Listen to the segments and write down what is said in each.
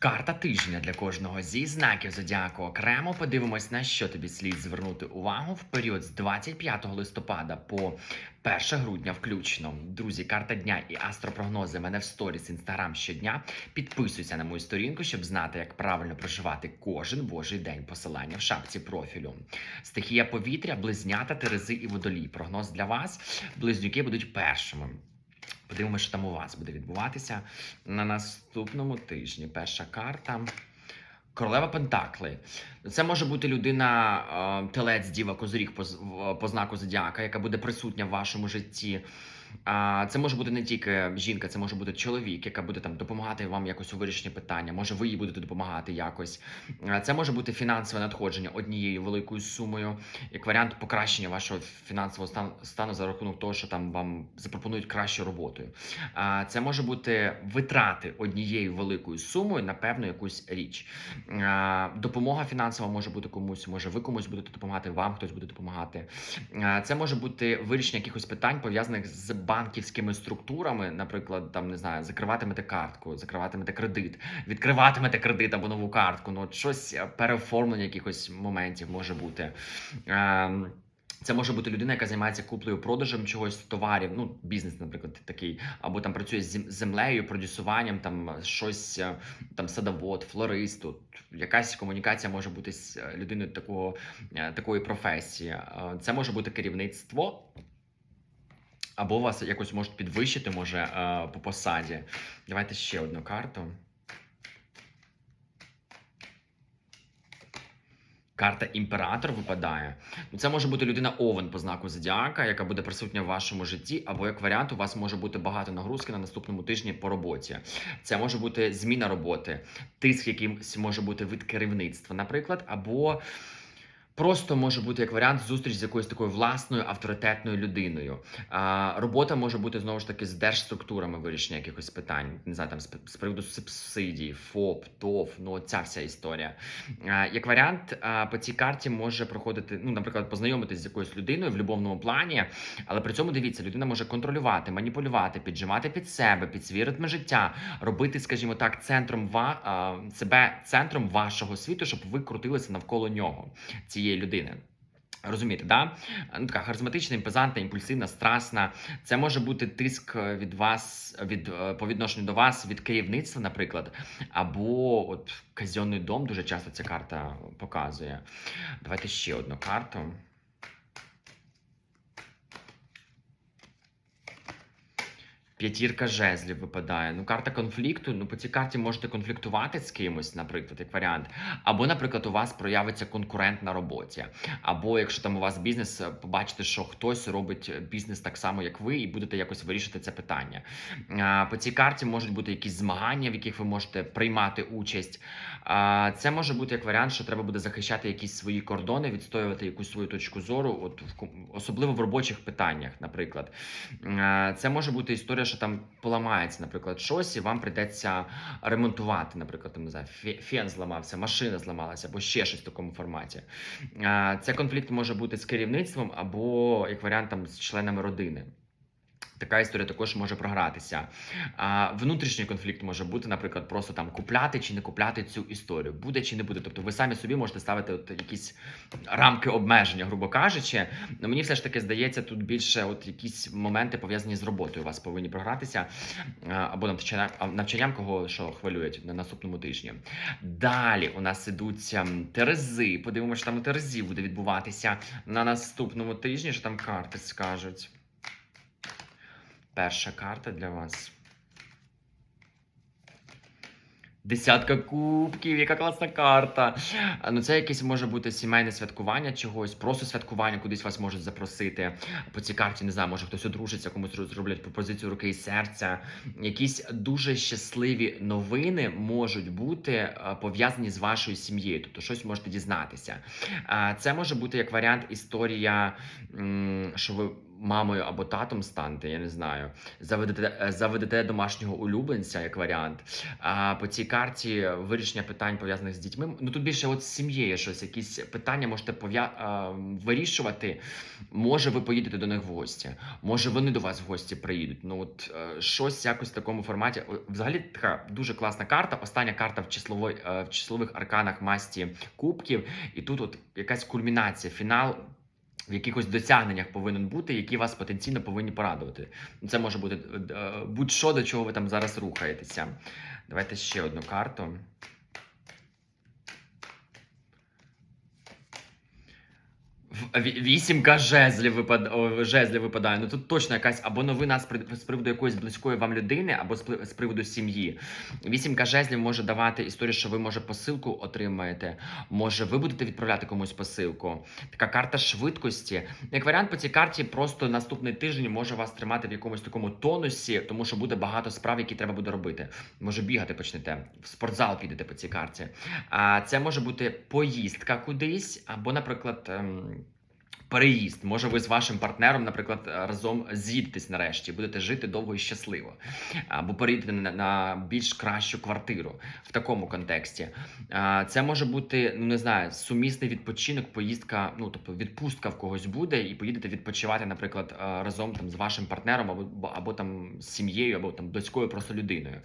Карта тижня для кожного зі знаків зодіаку окремо. Подивимось, на що тобі слід звернути увагу в період з 25 листопада по 1 грудня включно. Друзі, карта дня і астропрогнози мене в сторіс інстаграм щодня. Підписуйся на мою сторінку, щоб знати, як правильно проживати кожен божий день. Посилання в шапці профілю. Стихія повітря, близнята, терези і водолій. Прогноз для вас. Близнюки будуть першими. Подивимося, що там у вас буде відбуватися на наступному тижні. Перша карта. Королева Пентакли. Це може бути людина, е, телець, діва, козиріг по, знаку зодіака, яка буде присутня в вашому житті. А, Це може бути не тільки жінка, це може бути чоловік, яка буде там допомагати вам якось у вирішенні питання. Може, ви їй будете допомагати якось. Це може бути фінансове надходження однією великою сумою, як варіант покращення вашого фінансового стану за рахунок того, що там вам запропонують кращу роботу. Це може бути витрати однією великою сумою на певну якусь річ. Допомога фінансова може бути комусь, може ви комусь будете допомагати, вам хтось буде допомагати. Це може бути вирішення якихось питань пов'язаних з банківськими структурами, наприклад, там не знаю, закриватимете картку, закриватимете кредит, відкриватимете кредит або нову картку. Ну, щось е, переоформлення якихось моментів може бути. Ем, Це може бути людина, яка займається куплею продажем чогось товарів, ну бізнес, наприклад, такий, або там працює з землею, продюсуванням, там щось е, там садовод, флорист. Тут якась комунікація може бути з е, людиною такого е, такої професії. Е, Це може бути керівництво. Або вас якось можуть підвищити, може, е, по посаді. Давайте ще одну карту. Карта імператор випадає. Ну, Це може бути людина овен по знаку зодіака, яка буде присутня в вашому житті, або як варіант, у вас може бути багато нагрузки на наступному тижні по роботі. Це може бути зміна роботи, тиск якимсь може бути від керівництва, наприклад, або просто може бути як варіант зустріч з якоюсь такою власною авторитетною людиною. А, робота може бути знову ж таки з держструктурами вирішення якихось питань. Не знаю, там з, приводу субсидій, ФОП, ТОВ, ну ця вся історія. А, як варіант, а, по цій карті може проходити, ну, наприклад, познайомитись з якоюсь людиною в любовному плані, але при цьому дивіться, людина може контролювати, маніпулювати, піджимати під себе, під свій ритм життя, робити, скажімо так, центром ва, а, себе центром вашого світу, щоб ви крутилися навколо нього, цієї людини. Розумієте, да? Ну, така харизматична, імпозантна, імпульсивна, страсна. Це може бути тиск від вас, від е, по відношенню до вас від керівництва, наприклад, або от казенний дом дуже часто ця карта показує. Давайте ще одну карту. П'ятірка жезлів випадає. Ну, карта конфлікту. Ну, по цій карті можете конфліктувати з кимось, наприклад, як варіант. Або, наприклад, у вас проявиться конкурент на роботі. Або якщо там у вас бізнес, е, побачите, що хтось робить бізнес так само, як ви, і будете якось вирішити це питання. По цій карті можуть бути якісь змагання, в яких ви можете приймати участь. Це може бути як варіант, що треба буде захищати якісь свої кордони, відстоювати якусь свою точку зору, от особливо в робочих питаннях, наприклад. Е, Це може бути історія, що там поламається, наприклад, щось, і вам прийдеться ремонтувати, наприклад, там, не знаю, фен зламався, машина зламалася, або ще щось в такому форматі. Це конфлікт може бути з керівництвом, або як варіант там з членами родини. Така історія також може програтися. А, внутрішній конфлікт може бути, наприклад, просто там купляти чи не купляти цю історію, буде чи не буде. Тобто ви самі собі можете ставити от якісь рамки обмеження, грубо кажучи. Ну, мені все ж таки здається, тут більше от якісь моменти пов'язані з роботою. У вас повинні програтися або навчання, навчанням, кого що хвилюють на наступному тижні. Далі у нас ідуть ем, терези. Подивимося, що там у терезі буде відбуватися на наступному тижні. Що там карти скажуть. Перша карта для вас. Десятка кубків, яка класна карта. Ну, це якесь може бути сімейне святкування чогось, просто святкування, кудись вас можуть запросити. По цій карті не знаю, може хтось одружиться, комусь зроблять пропозицію руки і серця. Якісь дуже щасливі новини можуть бути е, пов'язані з вашою сім'єю, тобто щось можете дізнатися. Це може бути як варіант історія, що ви мамою або татом станете, я не знаю. Заведете, е, заведете домашнього улюбленця як варіант. А по цій карті вирішення питань пов'язаних з дітьми. Ну тут більше от з сім'єю щось, якісь питання можете пов'я... вирішувати. Може, ви поїдете до них в гості, може вони до вас в гості приїдуть. Ну от е, щось якось в такому форматі. Взагалі така дуже класна карта. Остання карта в числовой е, в числових арканах масті кубків. І тут от якась кульмінація, фінал. В якихось досягненнях повинен бути, які вас потенційно повинні порадувати. Це може бути е, будь-що, до чого ви там зараз рухаєтеся. Давайте ще одну карту. В- ві- Вісімка жезлів випад... жезлів випадає. Ну тут точно якась або новина з при- з приводу якоїсь близької вам людини, або з при- з приводу сім'ї. Вісімка жезлів може давати історію, що ви може посилку отримаєте. Може, ви будете відправляти комусь посилку. Така карта швидкості. Як варіант по цій карті, просто наступний тиждень може вас тримати в якомусь такому тонусі, тому що буде багато справ, які треба буде робити. Може, бігати почнете, в спортзал підете по цій карті. А це може бути поїздка кудись, або, наприклад. Переїзд, може, ви з вашим партнером, наприклад, разом з'їдетесь нарешті, будете жити довго і щасливо, або переїдете на, більш кращу квартиру в такому контексті. Це може бути, ну не знаю, сумісний відпочинок, поїздка, ну тобто відпустка в когось буде, і поїдете відпочивати, наприклад, разом там з вашим партнером, або, або там з сім'єю, або там близькою просто людиною.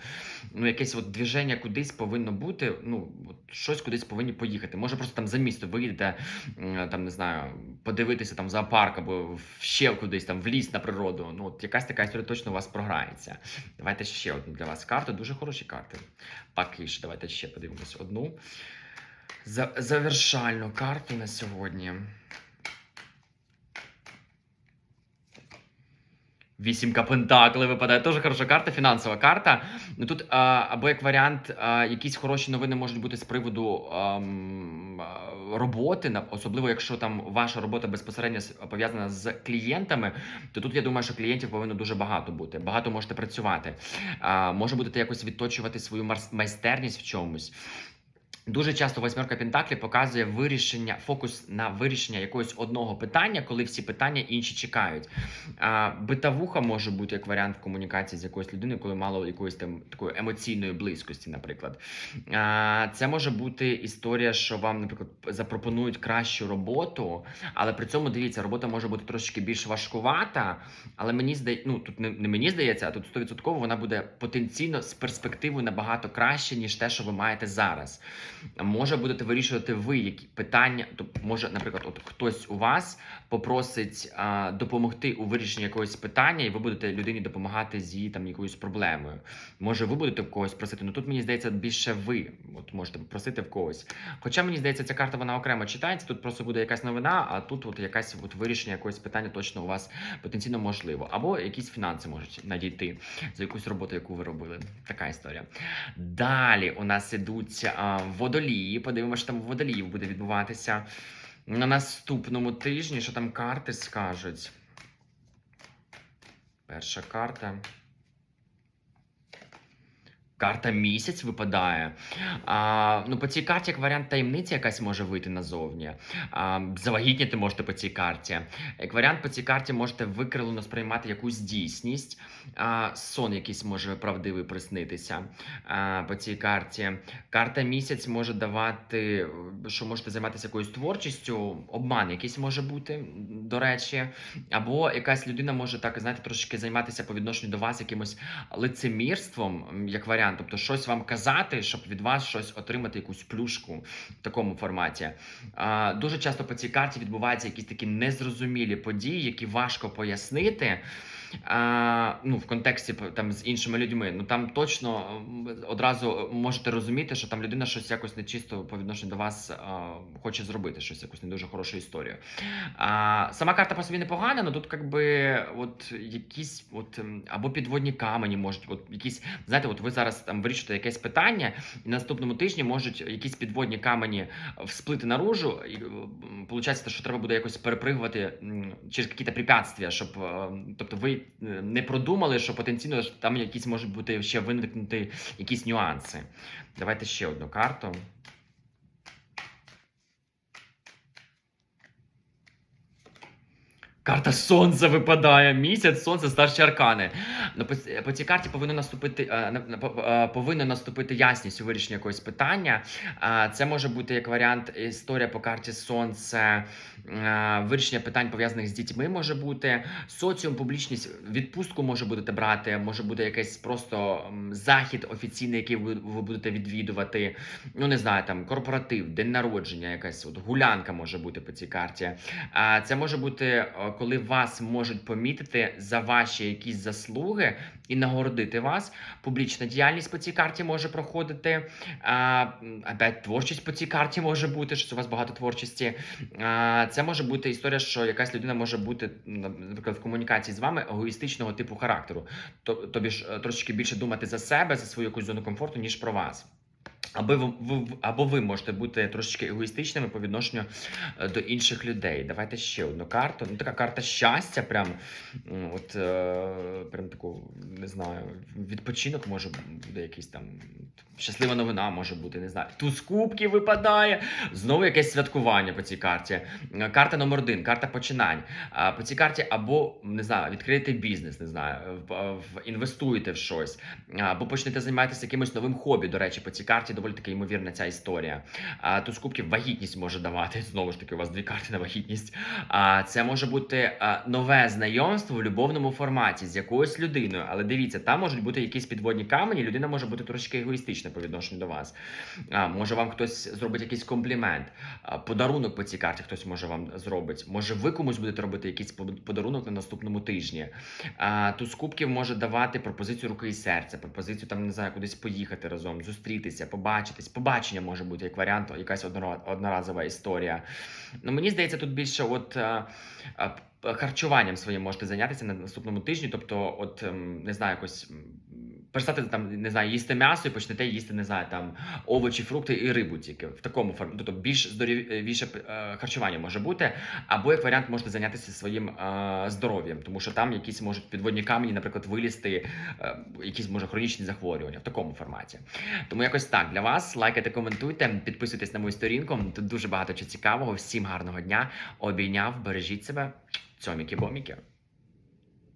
Ну, якесь от движення кудись повинно бути. Ну, от щось кудись повинні поїхати. Може, просто там за місто виїдете, там не знаю, подивитися там в зоопарк або ще кудись там в ліс на природу. Ну, от якась така історія точно у вас програється. Давайте ще одну для вас карту. Дуже хороші карти. Поки що, давайте ще подивимось одну. Завершальну карту на сьогодні. Вісімка пентаклей випадає. Теж хороша карта, фінансова карта. Ну тут а, або як варіант, а, якісь хороші новини можуть бути з приводу а, роботи, особливо якщо там ваша робота безпосередньо пов'язана з клієнтами, то тут я думаю, що клієнтів повинно дуже багато бути. Багато можете працювати. А, може будете якось відточувати свою майстерність в чомусь. Дуже часто восьмерка Пентаклі показує вирішення, фокус на вирішення якогось одного питання, коли всі питання інші чекають. А, битавуха може бути як варіант в комунікації з якоюсь людиною, коли мало якоїсь там такої емоційної близькості, наприклад. А, це може бути історія, що вам, наприклад, запропонують кращу роботу, але при цьому дивіться, робота може бути трошки більш важкувата, але мені здається, ну тут не, не мені здається, а тут 100% вона буде потенційно з перспективою набагато краще, ніж те, що ви маєте зараз. Може будете вирішувати ви які питання, тобто може, наприклад, от хтось у вас попросить а, допомогти у вирішенні якогось питання, і ви будете людині допомагати з її там якоюсь проблемою. Може, ви будете в когось просити. Ну тут мені здається, більше ви от можете просити в когось. Хоча мені здається, ця карта вона окремо читається. Тут просто буде якась новина, а тут от якась от вирішення якогось питання точно у вас потенційно можливо. Або якісь фінанси можуть надійти за якусь роботу, яку ви робили. Така історія. Далі у нас ідуть а, водолії. Подивимося, що там у водоліїв буде відбуватися на наступному тижні. Що там карти скажуть? Перша карта. Карта місяць випадає. А, ну, по цій карті, як варіант таємниці, якась може вийти назовні. А, завагітніти можете по цій карті. Як варіант, по цій карті можете викривлено сприймати якусь дійсність. А, сон якийсь може правдивий приснитися а, по цій карті. Карта місяць може давати, що можете займатися якоюсь творчістю, обман якийсь може бути, до речі. Або якась людина може так, знаєте, трошки займатися по відношенню до вас якимось лицемірством, як варіант, тобто щось вам казати, щоб від вас щось отримати, якусь плюшку в такому форматі. Дуже часто по цій карті відбуваються якісь такі незрозумілі події, які важко пояснити. А, ну, в контексті там з іншими людьми, ну там точно одразу можете розуміти, що там людина щось якось нечисто по відношенню до вас а, хоче зробити щось, якусь не дуже хорошу історію. А, сама карта по собі непогана, але тут якби от якісь от або підводні камені можуть, от якісь, знаєте, от ви зараз там вирішуєте якесь питання, і на наступному тижні можуть якісь підводні камені всплити наружу, і виходить, що треба буде якось перепригувати через якісь препятствия, щоб е, тобто ви е, не продумали, що потенційно там якісь можуть бути ще виникнути якісь нюанси. Давайте ще одну карту. Карта сонця випадає. Місяць, сонце, старші аркани. Ну, по, цій карті повинно наступити, е, е, повинна наступити ясність у вирішенні якогось питання. Е, Це може бути як варіант історія по карті сонце, вирішення питань пов'язаних з дітьми може бути. Соціум, публічність, відпустку може будете брати, може бути якийсь просто захід офіційний, який ви, будете відвідувати. Ну, не знаю, там корпоратив, день народження, якась от гулянка може бути по цій карті. Це може бути, коли вас можуть помітити за ваші якісь заслуги і нагородити вас. Публічна діяльність по цій карті може проходити. А, творчість по цій карті може бути, що у вас багато творчості. А, це може бути історія, що якась людина може бути, наприклад, в комунікації з вами егоїстичного типу характеру. То- Тобі ж е, трошечки більше думати за себе, за свою якусь зону комфорту, ніж про вас. Аби ви, або ви можете бути трошечки егоїстичними по відношенню е, до інших людей. Давайте ще одну карту. Ну, така карта щастя, прям от е, прям таку, не знаю, відпочинок може буде якийсь там. Щаслива новина може бути, не знаю. Туз кубків випадає. Знову якесь святкування по цій карті. Е, Карта номер один, карта починань. По цій карті або не знаю, відкриєте бізнес, не знаю, інвестуєте в щось, або почнете займатися якимось новим хобі. До речі, по цій карті доволі таки ймовірна ця історія. А тут з кубків вагітність може давати. Знову ж таки, у вас дві карти на вагітність. А це може бути нове знайомство в любовному форматі з якоюсь людиною. Але дивіться, там можуть бути якісь підводні камені. Людина може бути трошки егоїстична по відношенню до вас. А, може вам хтось зробить якийсь комплімент, а, подарунок по цій карті хтось може вам зробить. Може, ви комусь будете робити якийсь подарунок на наступному тижні. А, туз кубків може давати пропозицію руки і серця, пропозицію там не знаю, кудись поїхати разом, зустрітися, побачитись. Побачення може бути як варіант, якась одноразова історія. Ну мені здається, тут більше от. а, п- Харчуванням своїм можете зайнятися на наступному тижні, тобто, от ем, не знаю, якось перестати там не знаю, їсти м'ясо і почнете їсти, не знаю, там овочі, фрукти і рибу тільки в такому формі. Тобто більш здоровіше е, харчування може бути, або як варіант можете зайнятися своїм е, здоров'ям, тому що там якісь можуть підводні камені, наприклад, вилізти, е, якісь може хронічні захворювання в такому форматі. Тому якось так для вас. Лайкайте, коментуйте, підписуйтесь на мою сторінку. Тут дуже багато чого цікавого. Всім гарного дня. Обійняв, бережіть себе. Цьоміки-боміки.